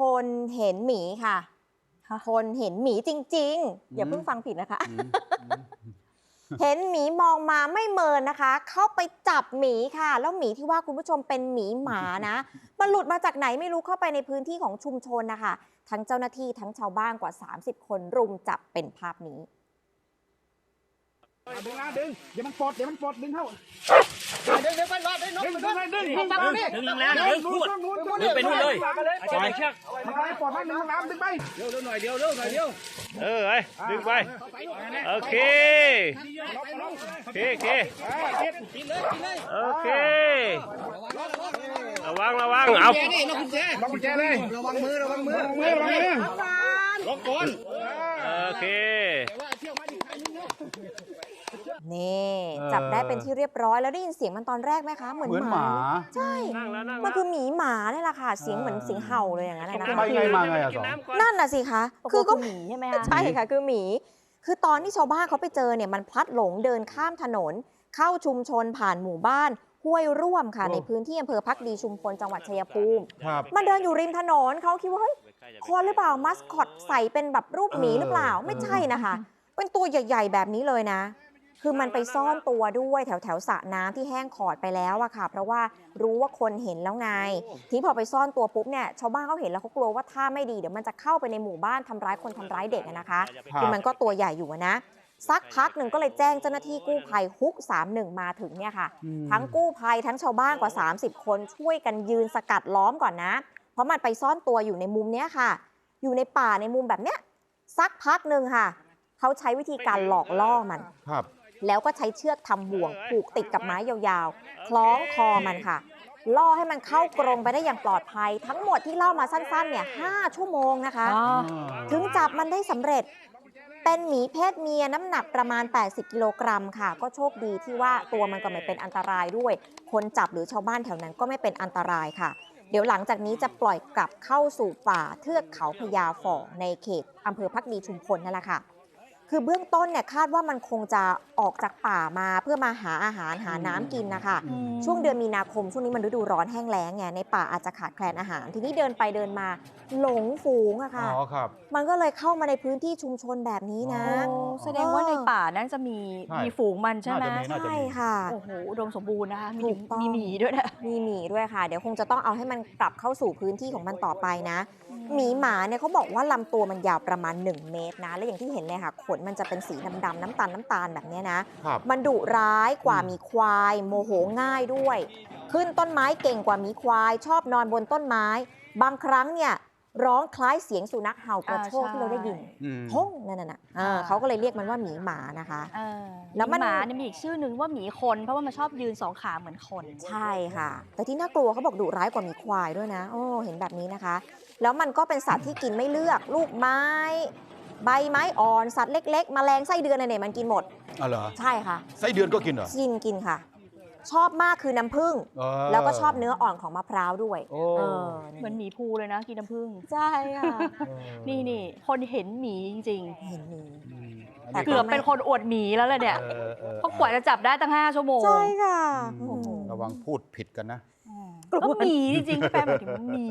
คนเห็นหมีค่ะ คนเห็นหมีจริง ๆ อย่าเพิ่งฟังผิดนะคะอืมอืมเห็นหมีมองมาไม่เมินนะคะ เข้าไปจับหมีค่ะ แล้วหมีที่ว่าคุณผู้ชมเป็นหมีหมานะ มันหลุดมาจากไหนไม่รู้เข้าไปในพื้นที่ของชุมชนนะคะ ทั้งเจ้าหน้าที่ทั้งชาวบ้านกว่า 30 คนรุมจับเป็นภาพนี้ดึงนะดึงเดี๋ยวมันปลดเดี๋ยวมันปลดดึงเข้า ดึงดึงไปรอดดึงดึงดึงดึงดึงเอาฟังตรงนี้ดึงแรงๆดึงพูดดึงไปนู่นเลยปล่อยเชือกมันอะไรปลดให้ดึงน้ำดึงไปเร็วเร็วหน่อยเดียวเร็วหน่อยเดียวเออไอ้ดึงไปโอเคโอเคโอเคโอเคระวังระวังเอาแกนี่ล็อกกุญแจล็อกกุญแจเลยระวังมือระวังมือระวังมือระวังมือล็อกก่อนโอเค นี่เออ จับได้เป็นที่เรียบร้อยแล้วได้ยินเสียงมันตอนแรกไหมคะ เหมือนเหมือนหหมา มา ใช่ นั่งแล้วนั่งมันแล้วคือหมีหมาเนี่ยแหละค่ะ เสียงเหมือนเสียงเห่าเลยอย่างนั้นเลยนะไปไงมาไงอะสอง นั่นน่ะสิคะคือก็หมีใช่ไหมคะใช่ค่ะ คือหมี คือตอนที่ชาวบ้านเขาไปเจอเนี่ยมันพลัดหลงเดินข้ามถนน เข้าชุมชนผ่านหมู่บ้านห้วยร่วมค่ะ โอ้ ในพื้นที่อำเภอพักดีชุมพลจังหวัดชัยภูมิ ครับ มันเดินอยู่ริมถนนเขาคิดว่าเฮ้ย คนหรือเปล่ามัสคอตใส่เป็นแบบรูปหมีหรือเปล่า เออ ไม่ใช่นะคะ เป็นตัวใหญ่ ๆ แบบนี้เลยนะ คือมันไปซ่อนตัวด้วยแถวแถวๆสระน้ำที่แห้งขอดไปแล้วอะค่ะ เพราะว่ารู้ว่าคนเห็นแล้วไง ทีนี้พอไปซ่อนตัวปุ๊บเนี่ยชาวบ้านเขาเห็นแล้วเขากลัวว่าถ้าไม่ดีเดี๋ยวมันจะเข้าไปในหมู่บ้านทำร้ายคนทำร้ายเด็กอะนะคะครัคือบมันก็ตัวใหญ่อยู่อะนะสักพักหนึ่งก็เลยแจ้งเจ้าหน้าที่กู้ภัยฮุก 31 มาถึงเนี่ยค่ะอืมทั้งกู้ภัยทั้งชาวบ้านกว่า 30 คนช่วยกันยืนสกัดล้อมก่อนนะ เพราะมันไปซ่อนตัวอยู่ในมุมเนี้ยค่ะ อยู่ในป่าในมุมแบบเนี้ยสักพักหนึ่งค่ะ เขาใช้วิธีการหลอกล่อมันครับ แล้วก็ใช้เชือกทำบ่วงผูกติดกับไม้ยาวๆ คล้องคอมันค่ะ ล่อให้มันเข้ากรงไปได้อย่างปลอดภัย ทั้งหมดที่เล่ามาสั้นๆเนี่ยห้าชั่วโมงนะคะ ถึงจับมันได้สำเร็จ เป็นหมีเพศเมียน้ำหนักประมาณ 80 กิโลกรัมค่ะ ก็โชคดีที่ว่าตัวมันก็ไม่เป็นอันตรายด้วย คนจับหรือชาวบ้านแถวนั้นก็ไม่เป็นอันตรายค่ะเดี๋ยวหลังจากนี้จะปล่อยกลับเข้าสู่ป่าเทือกเขาพญาฝ่อในเขตอำเภอพักดีชุมพลนั่นแหละค่ะ คือเบื้องต้นเนี่ยคาดว่ามันคงจะออกจากป่ามาเพื่อมาหาอาหารหาน้ำกินนะคะอืมช่วงเดือนมีนาคมช่วงนี้มันฤดูร้อนแห้งแล้งไงในป่าอาจจะขาดแคลนอาหาร ทีนี้เดินไปเดินมาหลงฝูงอะค่ะอ๋อครับ มันก็เลยเข้ามาในพื้นที่ชุมชนแบบนี้นะโอ้แสดงว่าในป่านั้นจะมีใช่มีฝูงมันใช่ไหมน่าจะมีใช่ค่ะโอ้โหอุดมสมบูรณ์นะคะมีถูกต้องมีหมีด้วยนะมีหมีด้วยค่ะ เดี๋ยวคงจะต้องเอาให้มันกลับเข้าสู่พื้นที่ของมันต่อไปนะหมีหมาเนี่ยเขาบอกว่าลำตัวมันยาวประมาณ 1 เมตรนะ และอย่างที่เห็นเลยค่ะขนมันจะเป็นสีดำๆน้ำตาลน้ำตาลแบบเนี้ยนะครับมันดุร้ายกว่าหมีควาย โมโหง่ายด้วย ขึ้นต้นไม้เก่งกว่าหมีควาย ชอบนอนบนต้นไม้ บางครั้งเนี่ยร้องคล้ายเสียงสุนัขเห่ากระโชกอ่าใช่ที่เราได้ยินอืมห้องนั่นน่ะอ่าเขาก็เลยเรียกมันว่าหมีหมานะคะเออแล้วมันหมาเนี่ยมีอีกชื่อหนึ่งว่าหมีคนเพราะว่ามันชอบยืนสองขาเหมือนคน ใช่ค่ะ แต่ที่น่ากลัวเขาบอกดุร้ายกว่าหมีควายด้วยนะ โอ้เห็นแบบนี้นะคะ แล้วมันก็เป็นสัตว์ที่กินไม่เลือกลูกไม้ ใบไม้อ่อนสัตว์เล็กๆแมลงไส้เดือนอะไรเนี่ยมันกินหมดอ๋อเหรอใช่ค่ะ ไส้เดือนก็กินเหรอกินกินค่ะ ชอบมากคือน้ำผึ้งเออ แล้วก็ชอบเนื้ออ่อนของมะพร้าวด้วยโอ้ เออเหมือนหมีภูเลยนะกินน้ำผึ้งใช่ค่ะเออนี่นี่คนเห็นหมีจริง เห็นมีอืมแต่ ๆ เกือบเป็นคนอวดหมีแล้วเลยเนี่ยเออเออเพราะกว่าจะจับได้ตั้ง 5 ชั่วโมงใช่ค่ะอืมระวังพูดผิดกันนะ ก็หมีจริงๆพี่แป๊บหมายถึงหมี